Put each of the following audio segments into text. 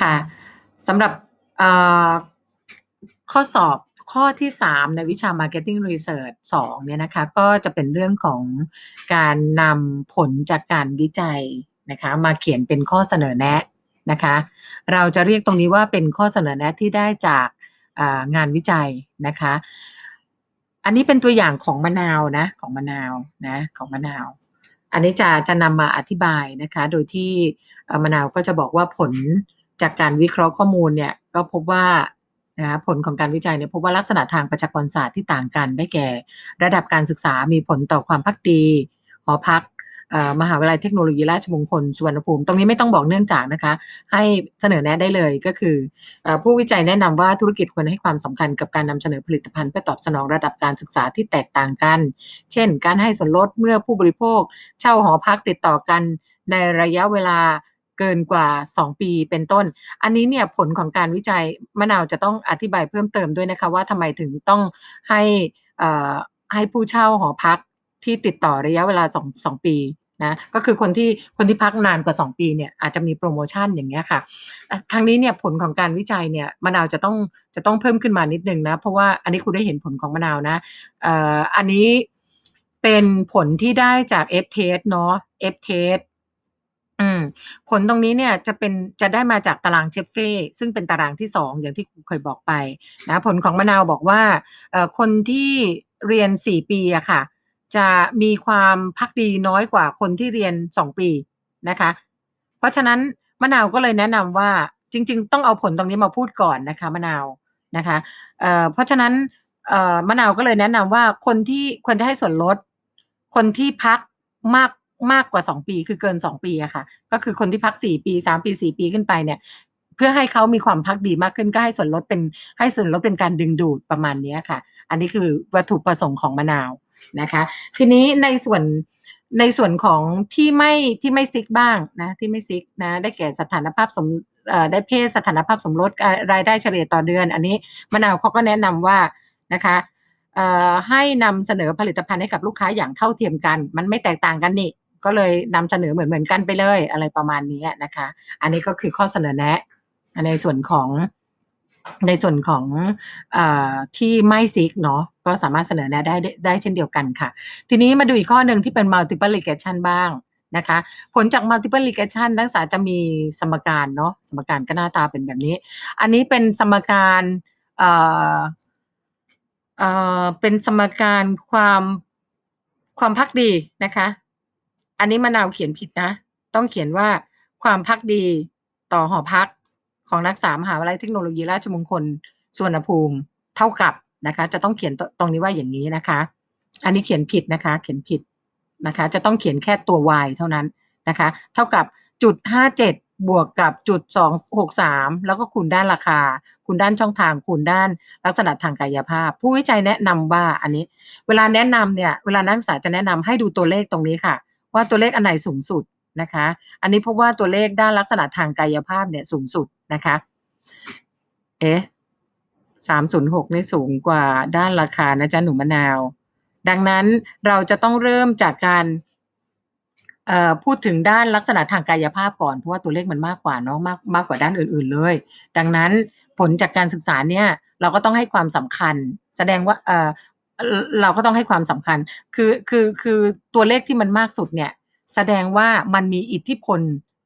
ค่ะสำหรับข้อสอบข้อที่ 3 ในวิชา Marketing Research 2เนี่ยนะคะก็จะเป็นเรื่องของการนำผลจากการวิจัยนะคะมาเขียนเป็นข้อเสนอแนะนะคะเราจะเรียกตรงนี้ว่าเป็นข้อเสนอแนะที่ได้จากงานวิจัยนะคะอันนี้เป็นตัวอย่างของมะนาวนะของมะนาวนะของมะนาว อันนี้จะจะนำมาอธิบายนะคะโดยที่มะนาวก็จะบอกว่าผล จากการวิเคราะห์ข้อมูลเนี่ยก็พบว่านะผลของการวิจัยเนี่ยพบว่าลักษณะทางประชากรศาสตร์ที่ต่างกันได้แก่ ระดับการศึกษามีผลต่อความพักดีหอพักมหาวิทยาลัยเทคโนโลยีราชมงคลสุวรรณภูมิ ตรงนี้ไม่ต้องบอกเนื่องจากนะคะ ให้เสนอแนะได้เลยก็คือ ผู้วิจัยแนะนำว่าธุรกิจควรให้ความสำคัญกับการนำเสนอผลิตภัณฑ์เพื่อตอบสนองระดับการศึกษาที่แตกต่างกัน เช่น การให้ส่วนลดเมื่อผู้บริโภค เช่าหอพักติดต่อกันในระยะเวลา เกินกว่า 2 ปีเป็นต้น อันนี้เนี่ยผลของการวิจัยมะนาวจะต้องอธิบายเพิ่มเติมด้วยนะคะว่าทำไมถึงต้องให้ให้ผู้เช่าหอพักที่ติดต่อระยะเวลา2 2ปีนะก็คือคนที่คนที่พักนานกว่า 2 ปีเนี่ยอาจจะมีโปรโมชั่นอย่างเงี้ยค่ะทางนี้เนี่ยผลของการวิจัยเนี่ยมะนาวจะต้องจะต้องเพิ่มขึ้นมานิดนึงนะเพราะว่าอันนี้คุณได้เห็นผลของมะนาวนะอันนี้เป็นผลที่ได้จาก F test เนาะ F test อืม ผลตรงนี้เนี่ยจะเป็น จะได้มาจากตารางเชฟเฟ่ซึ่งเป็นตารางที่สองอย่างที่ครูเคยบอกไปนะ ผลของมะนาวบอกว่า เอ่อ คนที่เรียนสี่ปีอะค่ะ จะมีความพักดีน้อยกว่าคนที่เรียนสองปีนะคะ เพราะฉะนั้นมะนาวก็เลยแนะนำว่า จริง ๆ ต้องเอาผลตรงนี้มาพูดก่อนนะคะมะนาวนะคะ เอ่อ เพราะฉะนั้น เอ่อ มะนาวก็เลยแนะนำว่า คนที่ควรจะให้ส่วนลด คนที่พักมาก มากกว่า 2 ปีคือเกิน 2 ปีอะค่ะ ก็คือคนที่พัก 4 ปี 3 ปี 4 ปีขึ้นไปเนี่ย เพื่อให้เขามีความพักดีมากขึ้นก็ให้ส่วนลดเป็นให้ส่วนลดเป็นการดึงดูดประมาณนี้ค่ะ อันนี้คือวัตถุประสงค์ของมะนาวนะคะ ทีนี้ในส่วนในส่วนของที่ไม่ที่ไม่ซิกบ้างนะที่ไม่ซิกนะได้แก่สถานภาพสมได้เพศสถานภาพสมรสรายได้เฉลี่ยต่อเดือน อันนี้มะนาวเขาก็แนะนำว่านะคะให้นำเสนอผลิตภัณฑ์ให้กับลูกค้าอย่างเท่าเทียมกัน มันไม่แตกต่างกันนี่ ก็เลยนำเสนอเหมือนเหมือนกันไปเลยอะไรประมาณนี้นะคะ อันนี้ก็คือข้อเสนอแนะในส่วนของในส่วนของอที่ไม่ซิกเนาะก็สามารถเสนอแนะได้ได้เช่นเดียวกันค่ะ ทีนี้มาดูอีกข้อหนึ่งที่เป็น multiple regression บ้างนะคะ ผลจาก multiple regression นักศึกษาจะมีสมการเนาะสมการก็หน้าตาเป็นแบบนี้ อันนี้เป็นสมการเอ่อเอ่อเป็นสมการความความพักดีนะคะ อันนี้มะนาวเขียนผิดนะ ต้องเขียนว่าความพักดีต่อหอพักของนักศึกษามหาวิทยาลัยเทคโนโลยีราชมงคลสุวรรณภูมิเท่ากับนะคะ จะต้องเขียนตรงนี้ว่าอย่างนี้นะคะ อันนี้เขียนผิดนะคะ เขียนผิดนะคะ จะต้องเขียนแค่ตัว y เท่านั้นนะคะ เท่ากับจุดห้าเจ็ดบวกกับจุดสองหกสามแล้วก็คูณด้านราคา คูณด้านช่องทาง คูณด้านลักษณะทางกายภาพ ผู้วิจัยแนะนำว่าอันนี้ เวลาแนะนำเนี่ย เวลานักศึกษาจะแนะนำให้ดูตัวเลขตรงนี้ค่ะ ว่าตัวเลขอันไหนสูงสุดนะคะ อันนี้พบว่าตัวเลขด้านลักษณะทางกายภาพเนี่ยสูงสุดนะคะ เอ๊ะสามศูนย์หกนี่สูงกว่าด้านราคานะจ๊ะหนูมะนาว ดังนั้นเราจะต้องเริ่มจากการพูดถึงด้านลักษณะทางกายภาพก่อนเพราะว่าตัวเลขมันมากกว่าเนาะมากมากกว่าด้านอื่น ๆเลย ดังนั้นผลจากการศึกษาเนี่ยเราก็ต้องให้ความสำคัญ แสดงว่า เราก็ต้องให้ความสำคัญ คือคือคือตัวเลขที่มันมากสุดเนี่ย แสดงว่ามันมีอิทธิพล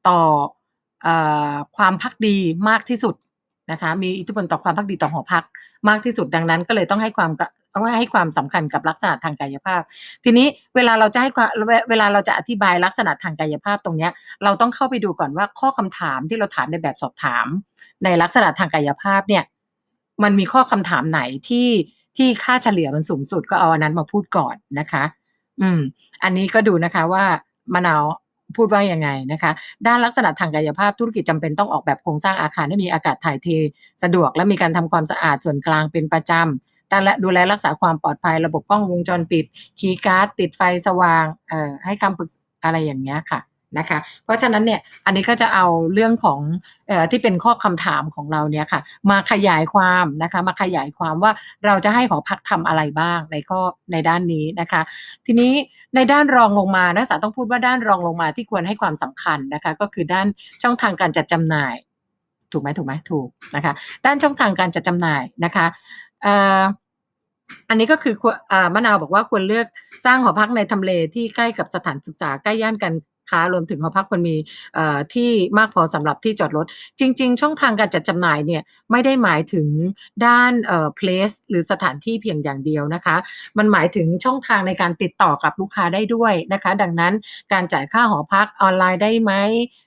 ต่ออความพักดีมากที่สุดนะคะมีอิทธิพลต่อความพักดีต่อหอพักมากที่สุดดังนั้น ก็เลยต้องให้ความต้องให้ความสำคัญกับลักษณะทางกายภาพ ทีนี้เวลาเราจะให้ความเวลาเราจะอธิบายลักษณะทางกายภาพตรงนี้เราต้องเข้าไปดูก่อนว่าข้อคำถามที่เราถามในแบบสอบถาม ในลักษณะทางกายภาพเนี่ยมันมีข้อคำถามไหนที่ ที่ค่าเฉลี่ยมันสูงสุดก็เอาอันนั้นมาพูดก่อนนะคะ อืม อันนี้ก็ดูนะคะว่ามะนาวพูดว่ายังไงนะคะ ด้านลักษณะทางกายภาพธุรกิจจำเป็นต้องออกแบบโครงสร้างอาคารให้มีอากาศถ่ายเท สะดวกและมีการทำความสะอาดส่วนกลางเป็นประจำด้านและดูแลรักษาความปลอดภัยระบบกล้องวงจรปิด คีย์การ์ดติดไฟสว่างเอ่อให้คำปรึกอะไรอย่างเงี้ยค่ะ นะคะ เพราะฉะนั้นเนี่ยอันนี้ก็จะเอาเรื่องของออที่เป็นข้อคำถามของเราเนี่ยค่ะมาขยายความนะคะมาขยายความว่าเราจะให้หอพักทำอะไรบ้างในข้อในด้านนี้นะคะ ทีนี้ในด้านรองลงมานักศึกษาต้องพูดว่าด้านรองลงมาที่ควรให้ความสำคัญนะคะก็คือด้านช่องทางการจัดจำหน่าย ถูกไหมถูกไหมถูกนะคะด้านช่องทางการจัดจำหน่ายนะคะอันนี้ก็คือควรอ่ามะนาวบอกว่าควรเลือกสร้างหอพักในทำเลที่ใกล้กับสถานศึกษาใกล้ย่านการ ค้ารวมถึงหอพักคนมีที่มากพอสำหรับที่จอดรถ จริง ๆ ช่องทางการจัดจำหน่ายเนี่ยไม่ได้หมายถึงด้านเอ่อ place หรือสถานที่เพียงอย่างเดียวนะคะ มันหมายถึงช่องทางในการติดต่อกับลูกค้าได้ด้วยนะคะ ดังนั้นการจ่ายค่าหอพักออนไลน์ได้ไหม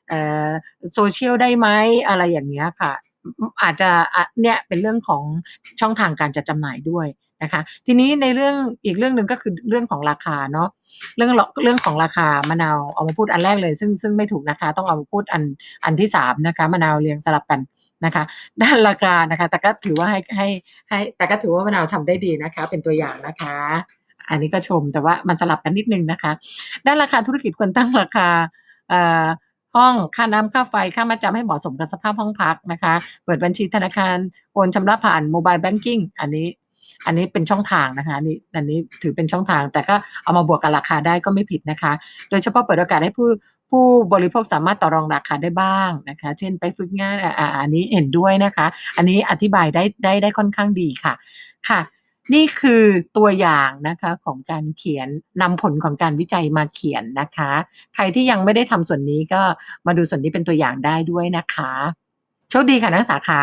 เอ่อโซเชียลได้ไหมอะไรอย่างเงี้ยค่ะ อาจจะเนี่ยเป็นเรื่องของช่องทางการจัดจำหน่ายด้วยนะคะ ทีนี้ในเรื่องอีกเรื่องหนึ่งก็คือเรื่องของราคาเนาะเรื่องเรื่องของราคามะนาวเอามาพูดอันแรกเลย ซึ่งซึ่งไม่ถูกนะคะ ต้องเอามาพูดอันอันที่สามนะคะมะนาวเรียงสลับกันนะคะ ด้านราคานะคะ แต่ก็ถือว่าให้ให้ให้แต่ก็ถือว่ามะนาวทำได้ดีนะคะ เป็นตัวอย่างนะคะ อันนี้ก็ชมแต่ว่ามันสลับกันนิดนึงนะคะ ด้านราคาธุรกิจควรตั้งราคาเอ่อ ห้องค่าน้ำค่าไฟค่ามาจำให้เหมาะสมกับสภาพห้องพักนะคะ เปิดบัญชีธนาคารโอนชำระผ่านโมบายแบงกิ้งอันนี้อันนี้เป็นช่องทางนะคะนนี้อันนี้ถือเป็นช่องทาง แต่ก็เอามาบวกกับราคาได้ก็ไม่ผิดนะคะ โดยเฉพาะเปิดโอกาสให้ผู้ผู้บริโภคสามารถต่อรองราคาได้บ้างนะคะ เช่นไปฝึกงานอ่าอันนี้เห็นด้วยนะคะ อันนี้อธิบายได้ได้ได้ค่อนข้างดีค่ะ ค่ะ นี่คือตัวอย่างนะคะของการเขียนนำผลของการวิจัยมาเขียนนะคะ ใครที่ยังไม่ได้ทำส่วนนี้ก็มาดูส่วนนี้เป็นตัวอย่างได้ด้วยนะคะ โชคดีค่ะนักศึกษาคะ